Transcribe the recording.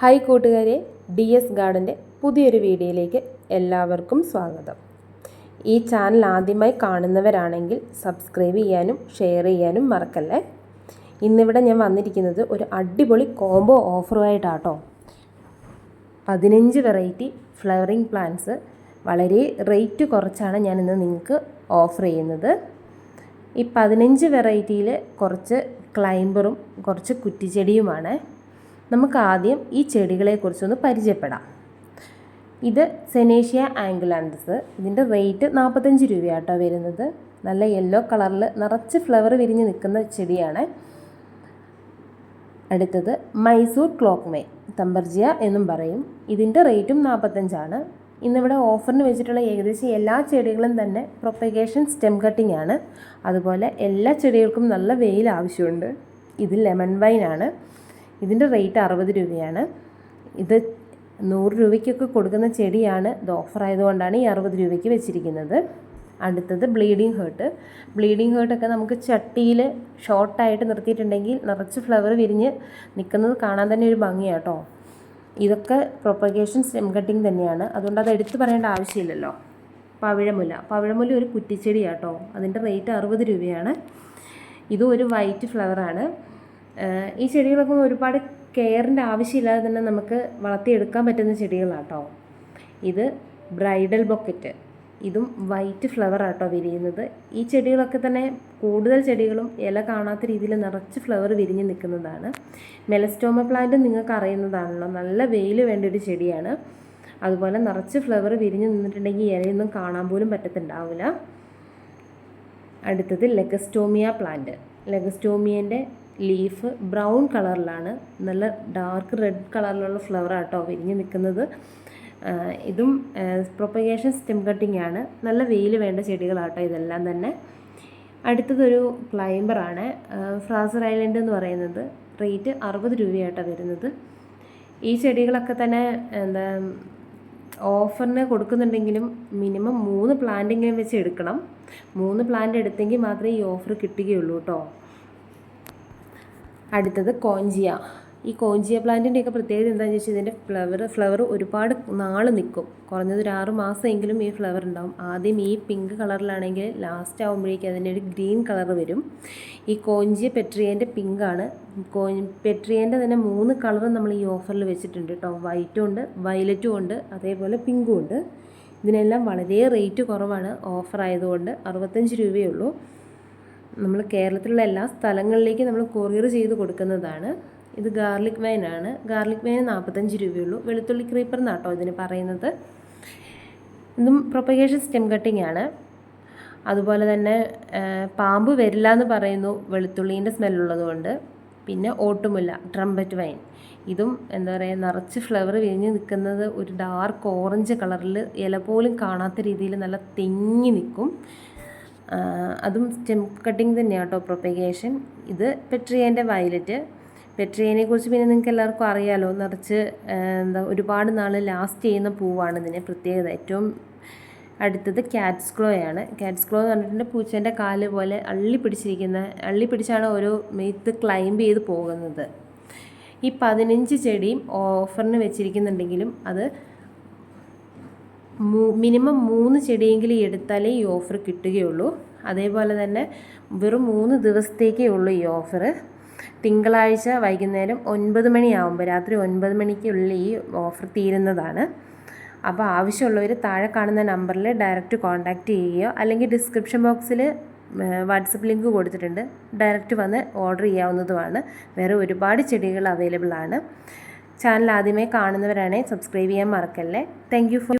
Hi കൂട്ടുകാരെ D S ഗാർഡന്റെ പുതിയൊരു വീഡിയോയിലേക്ക് എല്ലാവർക്കും സ്വാഗതം. ഈ ചാനൽ ആദ്യമായി കാണുന്നവരാണെങ്കിൽ സബ്സ്ക്രൈബ് ചെയ്യാനും ഷെയർ ചെയ്യാനും മറക്കല്ലേ? ഇന്നിവിടെ ഞാൻ വന്നിരിക്കുന്നത് ഒരു അടിപൊളി കോംബോ ഓഫറുമായിട്ടാട്ടോ. പതിനഞ്ച് വെറൈറ്റി ഫ്ലവറിങ് പ്ലാന്റ്സ്. വളരെ റേറ്റ് കുറച്ചാണ് ഞാൻ ഇന്ന് നിങ്ങൾക്ക് ഓഫർ ചെയ്യുന്നത്. ഈ പതിനഞ്ച് വെറൈറ്റിയിൽ കുറച്ച് ക്ലൈംബറും കുറച്ച് കുറ്റിച്ചെടിയുമാണ്. നമുക്ക് ആദ്യം ഈ ചെടികളെക്കുറിച്ചൊന്ന് പരിചയപ്പെടാം. ഇത് സെനേഷ്യ ആംഗുലാൻഡസ്. ഇതിന്റെ റേറ്റ് നാൽപ്പത്തഞ്ച് രൂപയാട്ടോ വരുന്നത്. നല്ല യെല്ലോ കളറിൽ നിറച്ച് ഫ്ലവർ വിരിഞ്ഞ് നിൽക്കുന്ന ചെടിയാണ്. അടുത്തത് മൈസൂർ ക്ലോക്ക്മേ തമ്പർജിയ എന്നും പറയും. ഇതിന്റെ റേറ്റും നാൽപ്പത്തഞ്ചാണ്. ഇന്നിവിടെ ഓഫറിന് വെച്ചിട്ടുള്ള ഏകദേശം എല്ലാ ചെടികളും തന്നെ പ്രൊപ്പഗേഷൻ സ്റ്റെം കട്ടിംഗ് ആണ്. അതുപോലെ എല്ലാ ചെടികൾക്കും നല്ല വെയിൽ ആവശ്യമുണ്ട്. ഇത് ലെമൺ വൈനാണ്. ഇതിന്റെ റേറ്റ് അറുപത് രൂപയാണ്. ഇത് നൂറ് രൂപയ്ക്കൊക്കെ കൊടുക്കുന്ന ചെടിയാണ് ഇത് ഓഫർ ആയതുകൊണ്ടാണ് ഈ അറുപത് രൂപയ്ക്ക് വെച്ചിരിക്കുന്നത്. അടുത്തത് ബ്ലീഡിങ് ഹേർട്ട് ബ്ലീഡിങ് ഹേർട്ടൊക്കെ നമുക്ക് ചട്ടിയിൽ ഷോർട്ടായിട്ട് നിർത്തിയിട്ടുണ്ടെങ്കിൽ നിറച്ച് ഫ്ലവർ വിരിഞ്ഞ് നിൽക്കുന്നത് കാണാൻ തന്നെ ഒരു ഭംഗിയാട്ടോ ഇതൊക്കെ പ്രൊപ്പഗേഷൻ സ്റ്റെം കട്ടിങ് തന്നെയാണ്. അതുകൊണ്ട് അത് എടുത്തു പറയേണ്ട ആവശ്യമില്ലല്ലോ. പവിഴമുല. പവിഴമുല ഒരു കുറ്റിച്ചെടിയാട്ടോ അതിന്റെ റേറ്റ് അറുപത് രൂപയാണ്. ഇതും ഒരു വൈറ്റ് ഫ്ലവറാണ് ഈ ചെടികളൊക്കെ ഒരുപാട് കെയറിന്റെ ആവശ്യമില്ലാതെ തന്നെ നമുക്ക് വളർത്തിയെടുക്കാൻ പറ്റുന്ന ചെടികളാട്ടോ. ഇത് ബ്രൈഡൽ ബൊക്കറ്റ്. ഇതും വൈറ്റ് ഫ്ലവർ ആട്ടോ വിരിയുന്നത്. ഈ ചെടികളൊക്കെ തന്നെ കൂടുതൽ ചെടികളും ഇല കാണാത്ത രീതിയിൽ നിറച്ച് ഫ്ലവർ വിരിഞ്ഞ് നിൽക്കുന്നതാണ്. മെലസ്റ്റോമ പ്ലാന്റ് നിങ്ങൾക്ക് അറിയുന്നതാണല്ലോ. നല്ല വെയിൽ വേണ്ട ഒരു ചെടിയാണ്. അതുപോലെ നിറച്ച് ഫ്ലവർ വിരിഞ്ഞ് നിന്നിട്ടുണ്ടെങ്കിൽ ഇലയൊന്നും കാണാൻ പോലും പറ്റത്തുണ്ടാവില്ല. അടുത്തത് ലെഗസ്റ്റോമിയ പ്ലാന്റ്. ലെഗസ്റ്റോമിയന്റെ ലീഫ് ബ്രൗൺ കളറിലാണ് നല്ല ഡാർക്ക് റെഡ് കളറിലുള്ള ഫ്ലവർ ആട്ടോ വിരിഞ്ഞ് നിൽക്കുന്നത്. ഇതും പ്രൊപ്പഗേഷൻ സ്റ്റെം കട്ടിംഗ് ആണ്. നല്ല വെയിൽ വേണ്ട ചെടികളാട്ടോ ഇതെല്ലാം തന്നെ. അടുത്തതൊരു ക്ലൈംബറാണ് ഫ്രാസർ ഐലൻഡ് എന്ന് പറയുന്നത്. റേറ്റ് അറുപത് രൂപയായിട്ടാണ് വരുന്നത്. ഈ ചെടികളൊക്കെ തന്നെ എന്താ ഓഫറിന് കൊടുക്കുന്നുണ്ടെങ്കിലും മിനിമം മൂന്ന് പ്ലാന്റെങ്കിലും വെച്ച് എടുക്കണം. മൂന്ന് പ്ലാന്റ് എടുത്തെങ്കിൽ മാത്രമേ ഈ ഓഫർ കിട്ടുകയുള്ളൂ കേട്ടോ അടുത്തത് കോഞ്ചിയ. ഈ കോഞ്ചിയ പ്ലാന്റിന്റെയൊക്കെ പ്രത്യേകത എന്താണെന്ന് വെച്ചാൽ ഇതിന്റെ ഫ്ലവർ ഫ്ലവർ ഒരുപാട് നാൾ നിൽക്കും കുറഞ്ഞത് ഒരു ആറ് മാസമെങ്കിലും ഈ ഫ്ലവർ ഉണ്ടാവും. ആദ്യം ഈ പിങ്ക് കളറിലാണെങ്കിൽ ലാസ്റ്റ് ആകുമ്പോഴേക്കും അതിന്റെ ഒരു ഗ്രീൻ കളർ വരും. ഈ കോഞ്ചിയ പെട്രിയേന്റെ പിങ്കാണ് കോ പെട്രിയേന്റെ തന്നെ മൂന്ന് കളർ നമ്മൾ ഈ ഓഫറിൽ വെച്ചിട്ടുണ്ട് കേട്ടോ വൈറ്റും ഉണ്ട് വയലറ്റും ഉണ്ട് അതേപോലെ പിങ്കും ഉണ്ട്. ഇതിനെല്ലാം വളരെ റേറ്റ് കുറവാണ്. ഓഫർ ആയതുകൊണ്ട് അറുപത്തഞ്ച് രൂപയേ ഉള്ളൂ. നമ്മൾ കേരളത്തിലുള്ള എല്ലാ സ്ഥലങ്ങളിലേക്കും നമ്മൾ കൊറിയർ ചെയ്ത് കൊടുക്കുന്നതാണ്. ഇത് ഗാർലിക് വൈൻ ആണ്. ഗാർലിക് വൈൻ നാൽപ്പത്തഞ്ച് രൂപയുള്ളൂ. വെളുത്തുള്ളി ക്രീപ്പർ എന്നാട്ടോ ഇതിന് പറയുന്നത്. ഇതും പ്രൊപ്പഗേഷൻ സ്റ്റെം കട്ടിംഗ് ആണ്. അതുപോലെ തന്നെ പാമ്പ് വരില്ല എന്ന് പറയുന്നു വെളുത്തുള്ളീന്റെ സ്മെല്ലുള്ളത് കൊണ്ട്. പിന്നെ ഓട്ടുമുല്ല ട്രംപറ്റ് വൈൻ ഇതും എന്താ പറയുക നിറച്ച് ഫ്ലവർ വിരിഞ്ഞ് നിൽക്കുന്നത് ഒരു ഡാർക്ക് ഓറഞ്ച് കളറിൽ ഇല പോലും കാണാത്ത രീതിയിൽ നല്ല തെങ്ങി നിൽക്കും. അതും സ്റ്റെം കട്ടിങ് തന്നെയാണ് കേട്ടോ പ്രൊപ്പഗേഷൻ. ഇത് പെട്രിയേന്റെ വയലറ്റ്. പെട്രിയേനെ കുറിച്ച് പിന്നെ നിങ്ങൾക്ക് എല്ലാവർക്കും അറിയാലോ നിറച്ച് എന്താ ഒരുപാട് നാൾ ലാസ്റ്റ് ചെയ്യുന്ന പൂവാണ് ഇതിന് പ്രത്യേകത. ഏറ്റവും അടുത്തത് ക്യാറ്റ്സ് ക്ലോയാണ് ക്യാറ്റ്സ് ക്ലോ എന്ന് പറഞ്ഞിട്ടുണ്ടെങ്കിൽ പൂച്ചേന്റെ കാൽ പോലെ അള്ളി പിടിച്ചിരിക്കുന്ന അള്ളി പിടിച്ചാണ് ഓരോ മെയ്ത്ത് ക്ലൈംബ് ചെയ്ത് പോകുന്നത്. ഈ പതിനഞ്ച് ചെടിയും ഓഫറിന് വെച്ചിരിക്കുന്നുണ്ടെങ്കിലും അത് മിനിമം മൂന്ന് ചെടിയെങ്കിലും എടുത്താലേ ഈ ഓഫർ കിട്ടുകയുള്ളൂ. അതേപോലെ തന്നെ വെറും മൂന്ന് ദിവസത്തേക്കേ ഉള്ളൂ ഈ ഓഫർ തിങ്കളാഴ്ച വൈകുന്നേരം ഒൻപത് മണിയാവുമ്പോൾ രാത്രി ഒൻപത് മണിക്കുള്ളിൽ ഈ ഓഫർ തീരുന്നതാണ്. അപ്പോൾ ആവശ്യമുള്ളവർ താഴെ കാണുന്ന നമ്പറിൽ ഡയറക്റ്റ് കോൺടാക്റ്റ് ചെയ്യുകയോ അല്ലെങ്കിൽ ഡിസ്ക്രിപ്ഷൻ ബോക്സിൽ വാട്സപ്പ് ലിങ്ക് കൊടുത്തിട്ടുണ്ട്. ഡയറക്റ്റ് വന്ന് ഓർഡർ ചെയ്യാവുന്നതുമാണ്. വേറെ ഒരുപാട് ചെടികൾ അവൈലബിൾ ആണ്. ചാനൽ ആദ്യമേ കാണുന്നവരാണെങ്കിൽ സബ്സ്ക്രൈബ് ചെയ്യാൻ മറക്കല്ലേ. Thank for